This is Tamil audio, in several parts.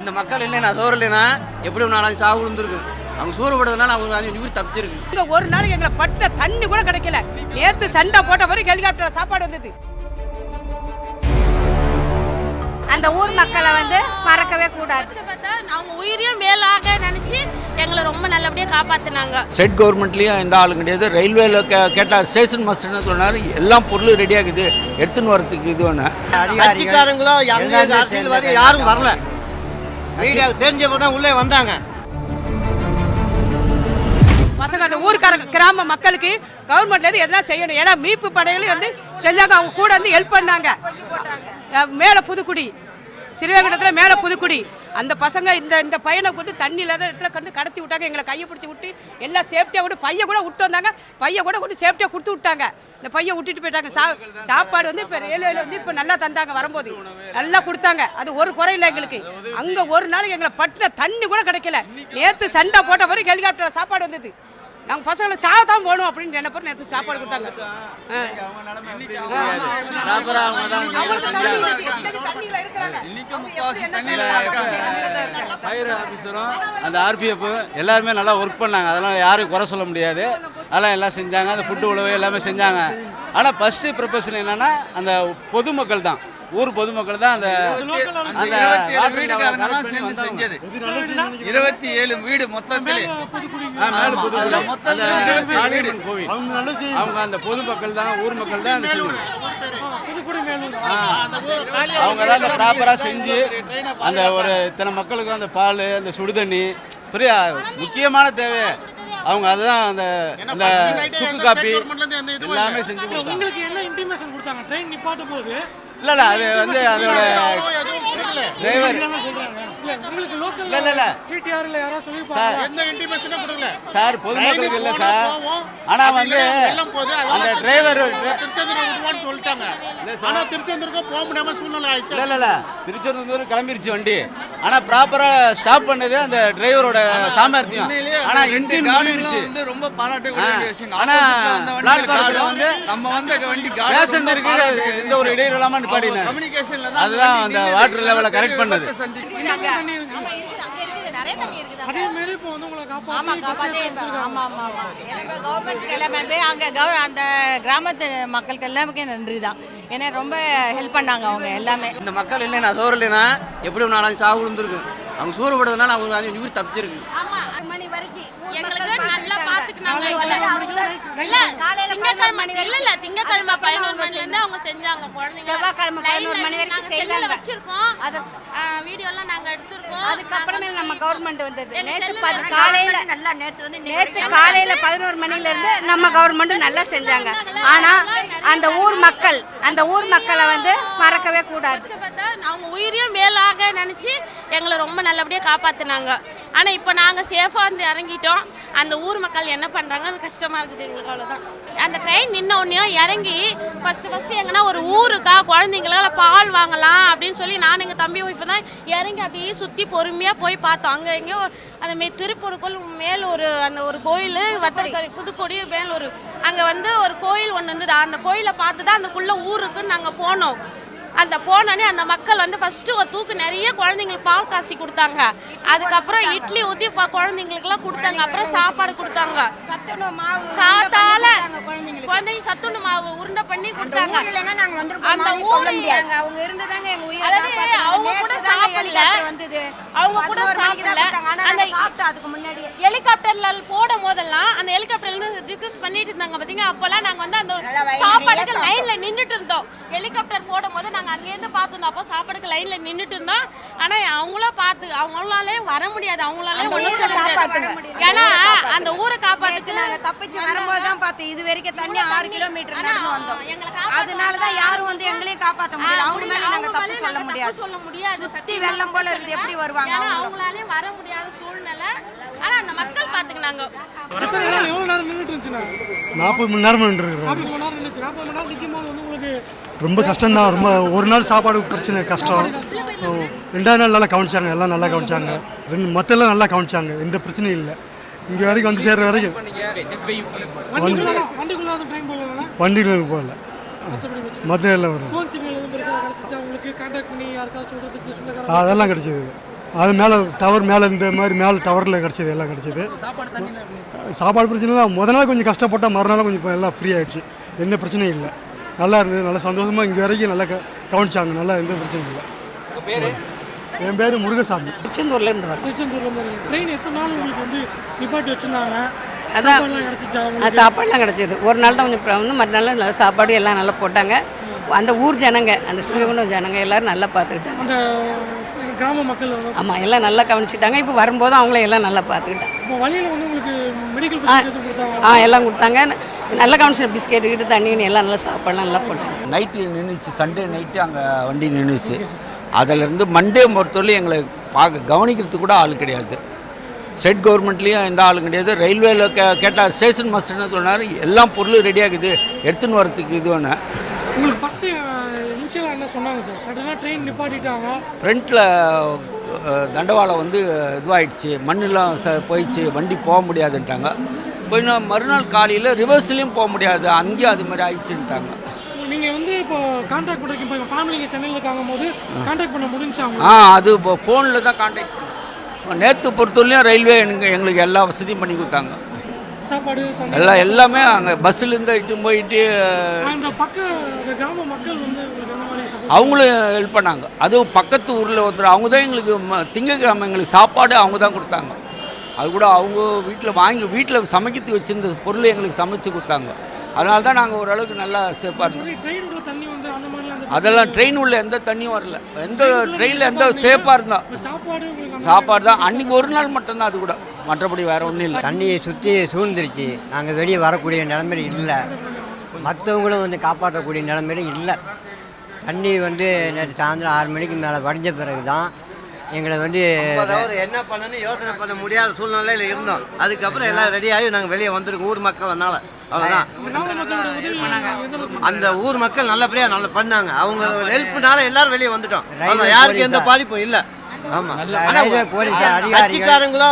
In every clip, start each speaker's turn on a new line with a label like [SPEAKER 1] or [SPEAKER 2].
[SPEAKER 1] இந்த மக்கள் இல்லைனா சோறு இல்லைனா எப்படி ஒரு நாலஞ்சு சாவு விழுந்துருக்கு? அவங்க சோறு போடுறதுனால அவங்க அஞ்சு உயிர் தப்பிச்சிருக்கு.
[SPEAKER 2] இங்க ஒரு நாளைக்கு எங்களை பட்ட தண்ணி கூட கிடைக்கல. நேத்து சண்டை போட்ட பிறகு ஹெலிகாப்டர் சாப்பாடு வந்தது.
[SPEAKER 3] அந்த ஊர் மக்களை வந்து மறக்கவே கூடாது.
[SPEAKER 4] அவங்க உயிரையும் மேலாக நினைச்சு எங்களை ரொம்ப நல்லபடியா காப்பாத்துனாங்க.
[SPEAKER 5] ஸ்டேட் கவர்மெண்ட்லேயும் எந்த ஆளும் கிடையாது. ரயில்வேல கேட்டால் ஸ்டேஷன் மாஸ்டர் என்ன சொன்னார்? எல்லாம் பொருள் ரெடியாகுது எடுத்துன்னு வரதுக்கு இது ஒன்று
[SPEAKER 6] அரசியல்வாதி யாரும் வரல. மீடியாவுக்கு தெரிஞ்சவங்க தான் உள்ளே வந்தாங்க.
[SPEAKER 2] பசங்க அந்த ஊருக்காரங்க கிராம மக்களுக்கு கவர்மெண்ட்ல இருந்து எதனா செய்யணும். ஏன்னா மீட்பு படைகளும் வந்து செஞ்சாங்க. அவங்க கூட வந்து ஹெல்ப் பண்ணாங்க. மேல புதுக்குடி. சிறுவேங்கடத்தில் மேல புதுக்குடி. அந்த பசங்க இந்த இந்த பையனை கொண்டு தண்ணி இல்லாத இடத்துல கண்டு கடத்தி விட்டாங்க. எங்களை கையை பிடிச்சி விட்டு எல்லாம் சேஃப்டியாக கூட பையன் கூட விட்டு வந்தாங்க. பையன் கூட கொண்டு சேஃப்டியாக கொடுத்து விட்டாங்க. இந்த பையன் விட்டுட்டு போயிட்டாங்க. சா சாப்பாடு வந்து இப்போ ரயில்வேல வந்து இப்போ நல்லா தந்தாங்க வரும்போது. நல்லா கொடுத்தாங்க. அது ஒரு குறையில எங்களுக்கு. அங்கே ஒரு நாளைக்கு எங்களை பட்டின தண்ணி கூட கிடைக்கல. நேற்று சண்டை போட்ட வரைக்கும் ஹெலிகாப்டர் சாப்பாடு வந்தது. நாங்கள் பசங்களை சாக தான் போகணும் அப்படின்னு நினைப்போம். நேற்று சாப்பாடு கொடுத்தாங்க.
[SPEAKER 6] ஃபயர் ஆஃபீஸரும் அந்த ஆர்பிஎஃப் எல்லாருமே நல்லா ஒர்க் பண்ணாங்க. அதெல்லாம் யாரும் குறை சொல்ல முடியாது. அதெல்லாம் எல்லாம் செஞ்சாங்க. அந்த ஃபுட்டு உழவு எல்லாமே செஞ்சாங்க. ஆனால் ஃபஸ்ட்டு ப்ரொபஷன் என்னன்னா அந்த பொதுமக்கள் தான் ஊர் பொதுமக்கள் தான் அந்த
[SPEAKER 5] வீடுக்காரங்க தான் சேர்ந்து. செஞ்சது. இருபத்தி ஏழு வீடு மொத்தத்திலே.
[SPEAKER 6] அவங்க அந்த பொதுமக்கள் தான் ஊர் மக்கள் தான். அவங்க தான் அந்த ப்ராப்பராக செஞ்சு அந்த ஒரு இத்தனை மக்களுக்கு அந்த பால் அந்த சுடுதண்ணி. பெரிய முக்கியமான தேவை அவங்க அதுதான் அந்த அந்த சுக்கு காப்பி எல்லாமே செஞ்சு
[SPEAKER 7] உங்களுக்கு என்ன இன்டிமேஷன் கொடுத்தாங்க? ட்ரெயின் நிப்பாட்டும் போது
[SPEAKER 6] இல்ல இல்ல அது வந்து அதோட டிரைவர்
[SPEAKER 7] இல்ல உங்களுக்கு லோக்கல்
[SPEAKER 6] இல்ல இல்ல இல்ல.
[SPEAKER 7] டிடிஆர் இல்ல யாராவது சொல்லி
[SPEAKER 6] சார்.
[SPEAKER 8] எந்த இன்டிமேஷனும் கொடுக்கல.
[SPEAKER 6] சார் பொதுமக்களுக்கு இல்ல சார். ஆனா வந்து
[SPEAKER 8] போகுது. அதனால
[SPEAKER 6] அந்த டிரைவர்
[SPEAKER 8] திருச்செந்தூர் விடுவான்னு சொல்லிட்டாங்க. ஆனா திருச்செந்தூருக்கு போக முடியாம சூழ்நிலை ஆயிடுச்சு.
[SPEAKER 6] இல்ல திருச்செந்தூர் கிளம்பிருச்சு வண்டி. ஆனா ப்ராப்பரா ஸ்டாப் பண்ணது அந்த டிரைவரோட சாமர்த்தியம்
[SPEAKER 5] உண்மையிலேயே
[SPEAKER 6] ஆனா
[SPEAKER 5] அந்த
[SPEAKER 6] இன்ஜின்
[SPEAKER 5] வந்து ரொம்ப பாராட்டக்கூடிய
[SPEAKER 6] ஆ.
[SPEAKER 5] வேண்டிய விஷயம்.
[SPEAKER 6] ஆனா,
[SPEAKER 5] opposite ல வந்த நம்ம வந்த வண்டி
[SPEAKER 6] பேசஞ்சருக்கு எந்த ஒரு இடையூறு இல்லாம நிப்பாட்டினாங்க
[SPEAKER 5] communicationல தான்
[SPEAKER 6] அதுதான் அந்த. வாட்டர் லெவலை கரெக்ட் பண்ணது
[SPEAKER 7] அதே மாரி இப்போ வந்து உங்களை
[SPEAKER 3] ஆமா
[SPEAKER 7] காப்பாத்தி
[SPEAKER 3] காப்பாத்தே ஆமா ஆமா ஆமா. எனக்கு கவர்மெண்ட் எல்லாமே அங்க கவ அந்த கிராமத்து மக்களுக்கு எல்லாமே நன்றி தான் ஏன்னா ரொம்ப ஹெல்ப் பண்ணாங்க அவங்க எல்லாமே.
[SPEAKER 1] இந்த மக்கள் இல்லைனா சோறு இல்லைனா எப்படி ஒரு நாலஞ்சு சாவு விழுந்துருக்கு அவங்க சோறு போடுறதுனால அவங்க அஞ்சு உயிர் தப்பிச்சிருக்கு.
[SPEAKER 3] மணி வரைக்கும்
[SPEAKER 4] எங்களுக்கு நல்லா பாத்துக்கினாங்க இல்ல திங்கக்கிழமை பதினோரு மணில இருந்து அவங்க செஞ்சாங்க குழந்தைங்க
[SPEAKER 3] செவ்வாய்க்கிழமை
[SPEAKER 4] லைன்ல
[SPEAKER 3] 11 மணி வரைக்கும்
[SPEAKER 4] நாங்க செல்லுல
[SPEAKER 3] செய்தாங்க.
[SPEAKER 4] வச்சிருக்கோம்.
[SPEAKER 3] அது-
[SPEAKER 4] வீடியோ எல்லாம் நாங்க எடுத்திருக்கோம்.
[SPEAKER 3] அதுக்கப்புறமே நம்ம கவர்மெண்ட் வந்தது.
[SPEAKER 4] நாங்க
[SPEAKER 3] காலையில
[SPEAKER 4] நல்லா நேத்து வந்து
[SPEAKER 3] நேத்து காலையில பதினோரு மணில இருந்து நம்ம கவர்மெண்ட் நல்லா செஞ்சாங்க. ஆனா அந்த ஊர் மக்கள் அந்த ஊர் மக்களை வந்து மறக்கவே கூடாது.
[SPEAKER 4] அவங்க உயிரையும் மேலாக நினைச்சு எங்களை ரொம்ப நல்லபடியா காப்பாத்துனாங்க. ஆனால் இப்போ நாங்கள் சேஃபாக வந்து இறங்கிட்டோம். அந்த ஊர் மக்கள் என்ன பண்ணுறாங்க அது கஷ்டமாக இருக்குது எங்களுக்கு அவ்வளோதான் அந்த ட்ரெயின் நின்ன உடனே இறங்கி ஃபஸ்ட்டு ஃபஸ்ட்டு எங்கன்னா ஒரு ஊருக்கா குழந்தைங்களால பால் வாங்கலாம் அப்படின்னு சொல்லி நான் எங்கள் தம்பி ஒய்ஃப் தான் இறங்கி அப்படியே சுற்றி பொறுமையாக போய் பார்த்தோம். அங்கே எங்கேயோ அந்த மே திருப்பூருக்குள் மேல் ஒரு அந்த ஒரு கோயில் வத்தல் புதுக்கோடி மேல் ஒரு அங்கே வந்து ஒரு கோயில் ஒன்று இருந்தது. அந்த கோயிலை பார்த்து தான் அந்தக்குள்ள ஊருக்குன்னு நாங்கள் போனோம். அந்த போனோடனே அந்த மக்கள் வந்து ஃபர்ஸ்ட் ஒரு தூக்கு நிறைய குழந்தைங்களுக்கு பால் காசி கொடுத்தாங்க. அதுக்கப்புறம் இட்லி ஊற்றி குழந்தைங்களுக்குலாம் கொடுத்தாங்க. அப்புறம் சாப்பாடு கொடுத்தாங்க. காத்தால குழந்தைங்க சத்துணவு மாவு உருண்டை பண்ணி கொடுத்தாங்க. அந்த ஊர்ல
[SPEAKER 3] முடியாது. அவங்க இருந்துதாங்க எங்க உயிரை
[SPEAKER 4] அதாவது. அவங்க கூட சாப்பிடல. அவங்க கூட
[SPEAKER 3] 11 மணிக்கு தான்
[SPEAKER 4] சாப்பிடல. அந்த
[SPEAKER 3] அதுக்கு முன்னாடியே.
[SPEAKER 4] ஹெலிகாப்டர்ல போடும் போதெல்லாம் அந்த ஹெலிகாப்டர்ல இருந்து ரிக்வெஸ்ட் பண்ணிட்டு இருந்தாங்க. பாத்தீங்க அப்பெல்லாம் நாங்க வந்து அந்த சாப்பாடுக்கு லைன்ல நின்னுட்டு இருந்தோம். ஹெலிகாப்டர் போடும் போது நாங்க அங்க இருந்து பார்த்துருந்தோம் அப்போ சாப்பாடுக்கு லைன்ல நின்னுட்டு இருந்தோம் ஆனா அவங்களும் பார்த்து அவங்களாலே வர முடியாது. அவங்களாலே
[SPEAKER 3] ஊரை
[SPEAKER 4] சொல்ல முடியாது. ஏன்னா அந்த ஊரை காப்பாத்துக்கு
[SPEAKER 3] நாங்க தப்பிச்சு வரும்போது தான் பார்த்தோம். இது வரைக்கும் தண்ணி ஆறு கிலோமீட்டர் நடந்து வந்தோம். அதனால தான் யாரும் வந்து எங்களையும் காப்பாற்ற முடியல. அவங்க மேலே நாங்க
[SPEAKER 4] அவங்க
[SPEAKER 3] தப்பு சொல்ல முடியாது.
[SPEAKER 4] சொல்ல முடியாது.
[SPEAKER 3] சுத்தி
[SPEAKER 4] சத்தியமா.
[SPEAKER 3] வெள்ளம் போல இருக்குது. எப்படி வருவாங்க
[SPEAKER 4] அவங்களாலே வர முடியாத சூழ்நிலை. ஆனா அந்த மக்கள் பாத்துக்கினாங்க
[SPEAKER 9] நாற்பது மணி நேரம்
[SPEAKER 7] நாற்பது மணி நேரம் நின்றுச்சு. நாற்பது மணி நேரம் நிற்கும் போது வந்து உங்களுக்கு
[SPEAKER 9] ரொம்ப ரொம்ப ஒரு நாள் சாப்பாடு பிரச்சனை கஷ்டம். ரெண்டாவது நாள் நல்லா கவனிச்சாங்க. எல்லாம் நல்லா கவனிச்சாங்க. ரெண்டு மற்ற எல்லாம் நல்லா கவனிச்சாங்க. எந்த பிரச்சனையும் இல்லை. இங்கே வரைக்கும் வந்து சேர்ற வரைக்கும்
[SPEAKER 7] ட்ரெயின் போகல
[SPEAKER 9] மற்ற எல்லாம் வரும். அதெல்லாம் கிடச்சிது. அது மேலே டவர் மேலே இந்த மாதிரி மேலே டவரில் கிடச்சிது எல்லாம் கிடச்சிது. சாப்பாடு பிரச்சனை முத நாள் கொஞ்சம் கஷ்டப்பட்டால் மறுநாள் கொஞ்சம் இப்போ எல்லாம் ஃப்ரீ ஆயிடுச்சு. எந்த பிரச்சனையும் இல்லை. நல்லா இருந்தது நல்லா சந்தோஷமாக இங்கே வரைக்கும் நல்லா க- கவனிச்சாங்க. நல்லா எந்த பிரச்சனையும் இல்லை. என் பேர் முருகசாமி.
[SPEAKER 2] திருச்செந்தூர்லேருந்து
[SPEAKER 10] ட்ரெயின் எத்தனை நாள் உங்களுக்கு வந்து நிப்பாட்டி வச்சுருந்தாங்க?
[SPEAKER 2] அதான்.
[SPEAKER 10] சாப்பாடுலாம்
[SPEAKER 2] கிடச்சிது. ஒரு நாள் தான் கொஞ்சம் ப்ராப்ளம் மறுநாள் நல்லா சாப்பாடு எல்லாம் நல்லா போட்டாங்க. அந்த ஊர் ஜனங்க அந்த ஸ்ரீகுண்டம் ஜனங்க எல்லாரும் நல்லா பார்த்துக்கிட்டாங்க.
[SPEAKER 10] அந்த கிராம மக்கள்
[SPEAKER 2] ஆமாம் எல்லாம் நல்லா கவனிச்சிட்டாங்க இப்போ வரும்போது அவங்கள எல்லாம் நல்லா பார்த்துக்கிட்டாங்க.
[SPEAKER 10] இப்போ வழியில் வந்து உங்களுக்கு மெடிக்கல்
[SPEAKER 2] ஆ
[SPEAKER 10] ஃபெசிலிட்டி கொடுத்தாங்க
[SPEAKER 2] ஆ எல்லாம் கொடுத்தாங்க. நல்லா கவனிச்சு பிஸ்கெட்டு கிட்ட தண்ணி கிண்ணி எல்லாம் நல்லா சாப்பாடுலாம் நல்லா போட்டாங்க.
[SPEAKER 5] நைட்டு நின்றுச்சு சண்டே நைட்டு அங்கே வண்டி நின்றுச்சு அதிலிருந்து மண்டே பொறுத்தவரை எங்களை பார்க்க கவனிக்கிறதுக்கு கூட ஆள் கிடையாது. ஸ்டேட் கவர்மெண்ட்லேயும் எந்த ஆளும் கிடையாது. ரயில்வேல கே கேட்டால் ஸ்டேஷன் மாஸ்டர்னு சொன்னார் எல்லாம் பொருள் ரெடியாகுது எடுத்துன்னு வரத்துக்கு இதுன்னு
[SPEAKER 10] உங்களுக்கு ஃபஸ்ட்டு இனிஷியலாக என்ன சொன்னாங்க சார்? சடனாக ட்ரெயின் நிப்பாட்டிட்டாங்க.
[SPEAKER 5] ஃப்ரண்ட்டில் தண்டவாளம் வந்து இதுவாகிடுச்சு மண்ணெல்லாம் ச போயிடுச்சு. வண்டி போக முடியாதுன்ட்டாங்க. நான் மறுநாள் காலையில் ரிவர்ஸ்லேயும் போக முடியாது. அங்கேயும் அது மாதிரி ஆயிடுச்சுன்ட்டாங்க.
[SPEAKER 10] நீங்கள் வந்து இப்போ கான்டாக்ட் பண்ணுறதுக்கு இப்போ ஃபேமிலிங்க சென்னையில் இருக்காங்க போது கான்டாக்ட் பண்ண முடிஞ்சாங்க
[SPEAKER 5] ஆ அது இப்போ ஃபோனில் தான் காண்டாக்ட் பண்ணோம். நேற்று பொறுத்தவரையிலும் ரயில்வே எனக்கு எங்களுக்கு எல்லா வசதியும் பண்ணி கொடுத்தாங்க.
[SPEAKER 10] சாப்பாடு.
[SPEAKER 5] எல்லாம் எல்லாமே அங்கே பஸ்ஸுலேருந்து இட்டு போயிட்டு
[SPEAKER 10] அந்த பக்க இந்த கிராம மக்கள் வந்து உங்களுக்கு என்ன மாதிரி support
[SPEAKER 5] அவங்களும் ஹெல்ப் பண்ணாங்க. அதுவும் பக்கத்து ஊரில் ஒருத்தர் அவங்க தான் எங்களுக்கு ம- திங்கட்கிழமை எங்களுக்கு சாப்பாடு அவங்க தான் கொடுத்தாங்க. அது கூட அவங்க வீட்டில் வாங்கி வீட்டில் சமைக்கிறதுக்கு வச்சிருந்த பொருள் எங்களுக்கு சமைச்சு கொடுத்தாங்க. அதனால தான் நாங்கள் ஓரளவுக்கு நல்லா சேஃபாக இருந்தோம். அதெல்லாம் ட்ரெயின் உள்ள எந்த தண்ணியும் வரல. எந்த ட்ரெயினில் எந்த சேஃபாக
[SPEAKER 10] அந்த
[SPEAKER 5] சாப்பாடு தான். அன்றைக்கி ஒரு நாள் மட்டும்தான் அது கூட. மற்றபடி வேறு ஒன்றும் இல்லை.
[SPEAKER 1] தண்ணியை சுற்றி சூழ்ந்துருச்சு. நாங்கள் வெளியே வரக்கூடிய நிலைமையில இல்லை. மற்றவங்களும் வந்து காப்பாற்றக்கூடிய நிலைமையில இல்லை. தண்ணி வந்து நேற்று சாயந்தரம் ஆறு மணிக்கு மேலே வடிஞ்ச பிறகு தான் எங்களை வந்து
[SPEAKER 11] என்ன பண்ணணும்னு யோசனை பண்ண முடியாத சூழ்நிலையில் இருந்தோம். அதுக்கப்புறம் எல்லாம் ரெடி ஆகி நாங்கள் வெளியே வந்திருக்கோம் ஊர் மக்கள் அதனால. அவ்வளோதான் அந்த ஊர் மக்கள் நல்லபடியாக நல்லா பண்ணாங்க. அவங்க ஹெல்ப்னால எல்லாரும் வெளியே வந்துட்டோம். யாருக்கும் எந்த பாதிப்பும் இல்லை. ஆமாம் கட்சிக்காரங்களோ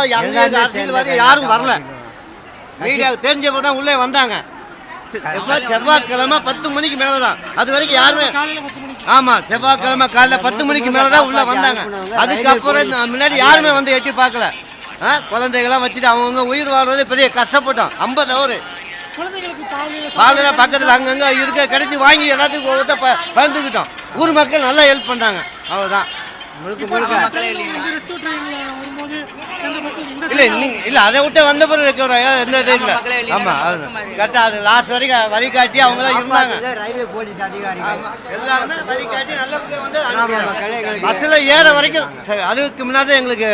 [SPEAKER 11] அரசியல்வாதி யாரும் வரல. மீடியாவுக்கு தெரிஞ்சப்போ தான் உள்ளே வந்தாங்க. செவ்வாய்க்கிழமை பத்து மணிக்கு மேலே தான் அது வரைக்கும் யாருமே ஆமா செவ்வாய்க்கிழமை காலைல பத்து மணிக்கு மேல தான் உள்ள வந்தாங்க. அதுக்கப்புறம் இந்த முன்னாடி யாருமே வந்து எட்டி பார்க்கல. ஆ, குழந்தைகள்லாம் வச்சுட்டு அவங்கவுங்க உயிர் வாழ்றது பெரிய கஷ்டப்பட்டோம். ஐம்பது
[SPEAKER 10] பால்
[SPEAKER 11] பாலில் பக்கத்தில் அங்கங்கே இருக்க கிடைச்சி வாங்கி எல்லாத்துக்கும் ஒவ்வொருத்த ப பகிர்ந்துக்கிட்டோம். ஊர் மக்கள் நல்லா ஹெல்ப் பண்ணாங்க. அவ்வளோதான் இல்லை நீ இல்லை அதை விட்டு வந்த பிறகு இருக்கிற எந்த இது இல்லை. ஆமாம் அது கரெக்டாக அது லாஸ்ட் வரைக்கும் வழிகாட்டி அவங்க தான் இருந்தாங்க.
[SPEAKER 1] ரயில்வே போலீஸ் அதிகாரிகள்.
[SPEAKER 11] ஆமா எல்லாருமே வழிகாட்டி நல்லபடியாக வந்து
[SPEAKER 1] மக்களே எங்களுக்கு
[SPEAKER 11] பஸ்ஸில் ஏற வரைக்கும் சரி அதுக்கு முன்னாடி எங்களுக்கு